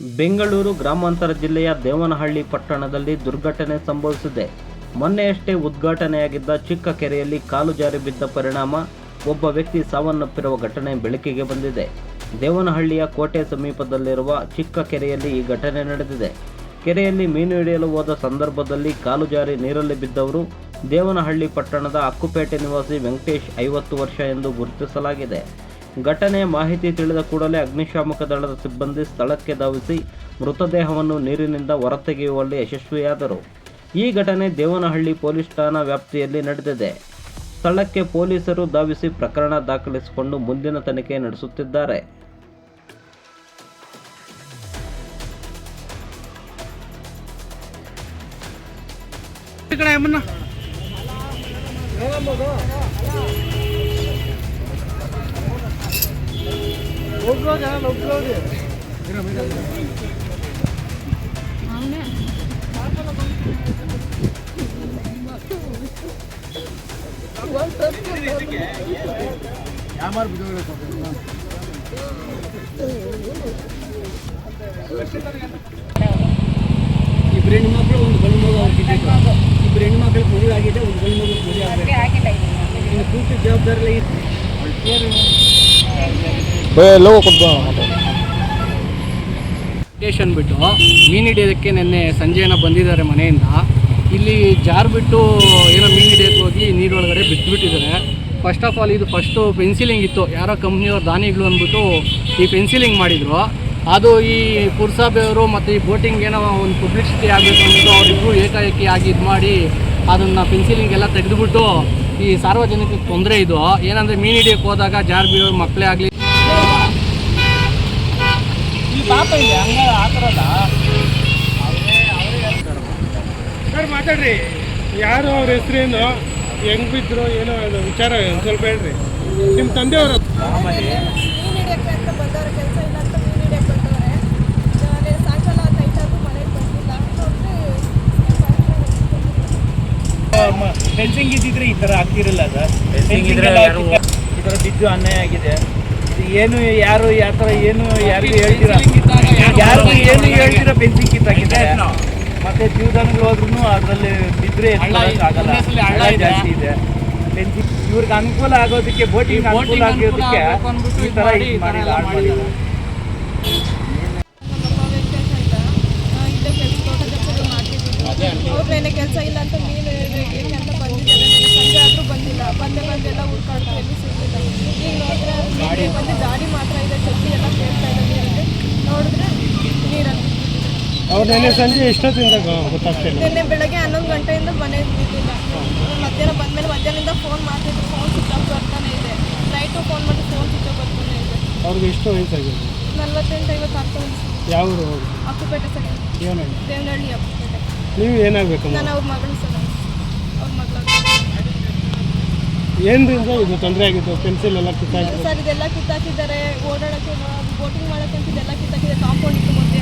ಬೆಂಗಳೂರು ಗ್ರಾಮಾಂತರ ಜಿಲ್ಲೆಯ ದೇವನಹಳ್ಳಿ ಪಟ್ಟಣದಲ್ಲಿ ದುರ್ಘಟನೆ ಸಂಭವಿಸಿದೆ. ಮೊನ್ನೆಯಷ್ಟೇ ಉದ್ಘಾಟನೆಯಾಗಿದ್ದ ಚಿಕ್ಕ ಕೆರೆಯಲ್ಲಿ ಕಾಲು ಜಾರಿ ಬಿದ್ದ ಪರಿಣಾಮ, ಒಬ್ಬ ವ್ಯಕ್ತಿ ಸಾವನ್ನಪ್ಪಿರುವ ಘಟನೆ ಬೆಳಕಿಗೆ ಬಂದಿದೆ. ದೇವನಹಳ್ಳಿಯ ಕೋಟೆ ಸಮೀಪದಲ್ಲಿರುವ ಚಿಕ್ಕ ಕೆರೆಯಲ್ಲಿ ಈ ಘಟನೆ ನಡೆದಿದೆ. ಕೆರೆಯಲ್ಲಿ ಮೀನು ಹಿಡಿಯಲು ಹೋದ ಸಂದರ್ಭದಲ್ಲಿ ಕಾಲು ಜಾರಿ ನೀರಲ್ಲಿ ಬಿದ್ದವರು ದೇವನಹಳ್ಳಿ ಪಟ್ಟಣದ ಅಕ್ಕುಪೇಟೆ ನಿವಾಸಿ ವೆಂಕಟೇಶ್ ಐವತ್ತು ವರ್ಷ ಎಂದು ಗುರುತಿಸಲಾಗಿದೆ. ಘಟನೆಯ ಮಾಹಿತಿ ತಿಳಿದ ಕೂಡಲೇ ಅಗ್ನಿಶಾಮಕ ದಳದ ಸಿಬ್ಬಂದಿ ಸ್ಥಳಕ್ಕೆ ಧಾವಿಸಿ ಮೃತದೇಹವನ್ನು ನೀರಿನಿಂದ ಹೊರತೆಗೆಯುವಲ್ಲಿ ಯಶಸ್ವಿಯಾದರು. ಈ ಘಟನೆ ದೇವನಹಳ್ಳಿ ಪೊಲೀಸ್ ಠಾಣಾ ವ್ಯಾಪ್ತಿಯಲ್ಲಿ ನಡೆದಿದೆ. ಸ್ಥಳಕ್ಕೆ ಪೊಲೀಸರು ಧಾವಿಸಿ ಪ್ರಕರಣ ದಾಖಲಿಸಿಕೊಂಡು ಮುಂದಿನ ತನಿಖೆ ನಡೆಸುತ್ತಿದ್ದಾರೆ. ಈ ಹೆಣ್ಣು ಮಕ್ಕಳು ಹೆಣ್ಮಕ್ಳು ಒಂದು ಗಂಡು ಮಗು ಅವ್ರಿಗೆ ಇಬ್ರು ಹೆಣ್ಮಕ್ಳಿಗೆ ಮದುವೆ ಆಗಿದೆ ಒಂದು ಗಂಡು ಮಗು ಮದುವೆ ಆಗಿದೆ ಪೂರ್ತಿ ಜವಾಬ್ದಾರಿ ಸ್ಟೇಷನ್ ಬಿಟ್ಟು, ಮೀನು ಹಿಡಿಯೋದಕ್ಕೆ ನಿನ್ನೆ ಸಂಜೆನ ಬಂದಿದ್ದಾರೆ ಮನೆಯಿಂದ. ಇಲ್ಲಿ ಜಾರ್ ಬಿಟ್ಟು ಏನೋ ಮೀನು ಹಿಡಿಯೋಕ್ಕೆ ಹೋಗಿ ನೀರೊಳಗಡೆ ಬಿದ್ದುಬಿಟ್ಟಿದ್ದಾರೆ ಫಸ್ಟ್ ಆಫ್ ಆಲ್ ಇದು ಫಸ್ಟು ಪೆನ್ಸಿಲಿಂಗ್ ಇತ್ತು. ಯಾರೋ ಕಂಪ್ನಿಯವ್ರು ದಾನಿಗಳು ಅಂದ್ಬಿಟ್ಟು ಈ ಪೆನ್ಸಿಲಿಂಗ್ ಮಾಡಿದರು. ಅದು ಈ ಪುರ್ಸಾಬೆಯವರು ಮತ್ತು ಈ ಬೋಟಿಂಗ್ ಏನೋ ಒಂದು ಪಬ್ಲಿಸಿಟಿ ಆಗಬೇಕು ಅಂದ್ಬಿಟ್ಟು ಅವರಿಬ್ಬರು ಏಕಾಏಕಿ ಆಗಿ ಇದು ಮಾಡಿ ಅದನ್ನು ಪೆನ್ಸಿಲಿಂಗ್ ಎಲ್ಲ ತೆಗೆದುಬಿಟ್ಟು ಈ ಸಾರ್ವಜನಿಕ ತೊಂದರೆ ಇದು. ಏನಂದರೆ ಮೀನು ಹಿಡಿಯೋಕ್ಕೆ ಹೋದಾಗ ಜಾರ್ ಬೀಳೋರು ಮಕ್ಕಳೇ ಆಗಲಿ ಸರ್ ಮಾತಾಡ್ರಿ. ಯಾರು ಅವ್ರ ಹೆಸರೇನು? ಹೆಂಗ್ ಬಿದ್ರು ಏನೋ ಅದು ವಿಚಾರ ಸ್ವಲ್ಪ ಹೇಳ್ರಿ. ನಿಮ್ಮ ತಂದೆಯವರು ಇಲ್ಲ ಫೆನ್ಸಿಂಗ್ ಇದ್ದಿದ್ರೆ ಈ ತರ ಆಗ್ತಿರಲ್ಲ ಸರ್ ಫೆನ್ಸಿಂಗ್ ಇದ್ರೆ ಈ ತರ ಬಿದ್ದು ಅನ್ಯಾಯ ಆಗಿದೆ. ಏನು ಯಾರು ಯಾವ ಏನು ಯಾರಿಗೂ ಹೇಳ್ತೀರಾ? ಯಾರಿಗೂ ಏನು ಹೇಳ್ತೀರಾ? ಫೆನ್ಸಿಂಗ್ ಕಿತ್ತಾಗಿದೆ ಮತ್ತೆ ಜೀವದಾನಗಳು ಹೋದ್ರು ಅದರಲ್ಲಿ ಬಿದ್ರೆ. ಆಗಲ್ಲ. ಹಳ್ಳ. ಜಾಸ್ತಿ ಇದೆ. ಫೆನ್ಸಿಂಗ್ ಇವ್ರಿಗೆ ಅನುಕೂಲ ಆಗೋದಕ್ಕೆ ಬೋಟಿಂಗ್ ಅನುಕೂಲ ಆಗೋದಕ್ಕೆ ಈ ತರ ಇದು ಮಾಡಿಲ್ಲ ಮಾಡಿಲ್ಲ ಅವ್ರೇನೆ ಕೆಲಸ ಇಲ್ಲ ಅಂತ ಮೀನು ಹಿಡಿಯಕ್ಕೆ ಅಂತ ಬಂದಿದ್ದಾರೆ ನೆನ್ನೆ ಸಂಜೆ ಆದರೂ ಬಂದಿಲ್ಲ ಬಂದೆ ಬಂದೆಲ್ಲ ಹುಡ್ಕಾಡ್ತು ಎಲ್ಲಿ ಸಿಗಲಿಲ್ಲ ಈಗ ನೋಡಿದ್ರೆ ನೀರಿಗೆ ಬಂದು ಗಾಡಿ ಮಾತ್ರ ಇದೆ ಚಟ್ನಿ ಎಲ್ಲ ಕೇಳ್ತಾ ಇದೆ ನೀರಲ್ಲಿ ನೋಡಿದ್ರೆ ನೀರಲ್ಲಿ ಅವ್ರು ನೆನ್ನೆ ಸಂಜೆ ಎಷ್ಟೊತ್ತಿಂದ ಗೊತ್ತಾಗ್ತಾ ಗೊತ್ತಾಗ್ತಿಲ್ಲ ನಿನ್ನೆ ಬೆಳಗ್ಗೆ ಹನ್ನೊಂದು ಗಂಟೆಯಿಂದ ಮನೆಗೆ ಬಿದ್ದಿಲ್ಲ ಮಧ್ಯಾಹ್ನ ಬಂದಮೇಲೆ ಮಧ್ಯಾಹ್ನದಿಂದ ಫೋನ್ ಮಾಡ್ತಿದ್ರು. ಫೋನ್ ಸ್ವಿಚ್ ಆಫ್ ಬರ್ತಾನೆ ಇದೆ. ನೈಟು ಫೋನ್ ಮಾಡಿ ಫೋನ್ ಸ್ವಿಚ್ ಆಫ್ ಬರ್ತಾನೆ ಇದೆ. ಅವ್ರಿಗೆ ಎಷ್ಟು ವಯಸ್ಸಾಗಿದೆ? ನಲ್ವತ್ತೆಂಟು ಐವತ್ತು ಆಗ್ತದೆ ಯಾವ ಊರು? ಅಕ್ಕುಪೇಟೆ ಸರ್ ಏನಾಗಿ ದೇವನಹಳ್ಳಿ ಅಕ್ಕುಪೇಟೆ. ನೀವು ಏನಾಗಬೇಕು ನಾನು ಅವ್ರ ಮಗಳು ಸರ್. ಅವ್ರ ಮಗಳು ಏನ್ರಿಂದ ಇದು ತೊಂದರೆ ಆಗಿತ್ತು ಪೆನ್ಸಿಲ್ ಎಲ್ಲ ಕಿತ್ತಾಕಿದ್ದಾರೆ ಸರ್ ಇದೆಲ್ಲ ಕಿತ್ತಾಕಿದ್ದಾರೆ. ಓಡಾಡೋಕ್ಕೆ ಬೋಟಿಂಗ್ ಮಾಡೋಕ್ಕಂತ ಇದೆಲ್ಲ ಕಿತ್ತಾಕಿದ್ದಾರೆ ಕಾಂಪೌಂಡ್ ಇತ್ತು ಮುಂದೆ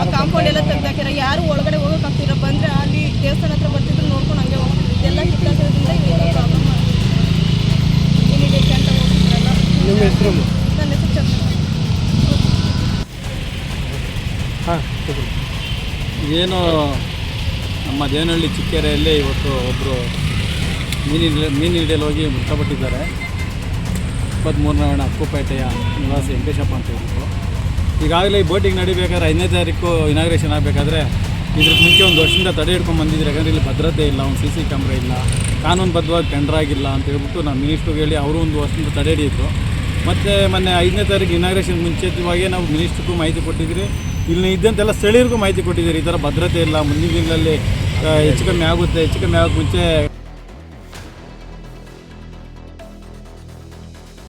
ಆ ಕಾಂಪೌಂಡ್ ಎಲ್ಲ ತೆಗ್ದಾಕ್ಯಾರ ಯಾರು ಒಳಗಡೆ ಹೋಗೋಕಾಗ್ತಿರ ಬಂದರೆ ಅಲ್ಲಿ ದೇವಸ್ಥಾನ ಹತ್ರ ಬರ್ತಿದ್ರು ನೋಡ್ಕೊಂಡು ಹಂಗೆ ಹೋಗ್ತಿದ್ರು ಇದೆಲ್ಲ ಪ್ರಾಬ್ಲಮ್ ಆಗಿದೆ. ಏನಿದೆ ಅಂತ ಹೋಗ್ತಿದ್ರಲ್ಲ? ನಿಮ್ಮ ಹೆಸರು? ನನ್ನ ಹೆಸರು ಚಂದ್ರ ಹಾಂ ಏನು ನಮ್ಮ ದೇನಹಳ್ಳಿ ಚಿಕ್ಕೆರೆಯಲ್ಲಿ ಇವತ್ತು ಒಬ್ಬರು ಮೀನು ಹಿಡಿಯ ಮೀನು ಹಿಡಿಯಲು ಹೋಗಿ ಮೃತಪಟ್ಟಿದ್ದಾರೆ. ಇಪ್ಪತ್ತ್ಮೂರನೇ ನಾರಣ ಅಕ್ಕುಪೇಟೆಯ ನಿವಾಸಿ ವೆಂಕಟೇಶಪ್ಪ ಅಂತ ಹೇಳ್ಬಿಟ್ಟು ಈಗಾಗಲೇ ಈ ಬೋಟಿಗೆ ನಡಿಬೇಕಾದ್ರೆ ಐದನೇ ತಾರೀಕು ಇನಾಗ್ರೇಷನ್ ಆಗಬೇಕಾದ್ರೆ ಇದ್ರ ಮುಂಚೆ ಒಂದು ವರ್ಷದಿಂದ ತಡೆ ಹಿಡ್ಕೊಂಡು ಬಂದಿದ್ರು. ಯಾಕಂದರೆ ಇಲ್ಲಿ ಭದ್ರತೆ ಇಲ್ಲ, ಒಂದು ಸಿ ಸಿ ಕ್ಯಾಮ್ರಾ ಇಲ್ಲ ಕಾನೂನುಬದ್ಧವಾಗಿ ಟೆಂಡರ್ ಆಗಿಲ್ಲ ಅಂತ ಹೇಳ್ಬಿಟ್ಟು ನಾನು ಮಿನಿಸ್ಟ್ರಿಗೆ ಹೇಳಿ ಅವರು ಒಂದು ವರ್ಷದಿಂದ ತಡೆ ಹಿಡಿಯಿದ್ರು ಮತ್ತು ಮೊನ್ನೆ ಐದನೇ ತಾರೀಕು ಇನಾಗ್ರೇಷನ್ ಮುಂಚಿತವಾಗಿ ನಾವು ಮಿನಿಸ್ಟ್ರಿಗೂ ಮಾಹಿತಿ ಕೊಟ್ಟಿದ್ದೀರಿ. ಇಲ್ಲಿ ಇದ್ದಂತೆಲ್ಲ ಸ್ಥಳೀಯರಿಗೂ ಮಾಹಿತಿ ಕೊಟ್ಟಿದ್ದೀರಿ. ಈ ಥರ ಭದ್ರತೆ ಇಲ್ಲ, ಮುಂದಿನ ದಿನಗಳಲ್ಲಿ ಹೆಚ್ಚು ಕಮ್ಮಿ ಆಗುತ್ತೆ, ಹೆಚ್ಚು ಕಮ್ಮಿ ಆಗೋಕ್ಕೆ ಮುಂಚೆ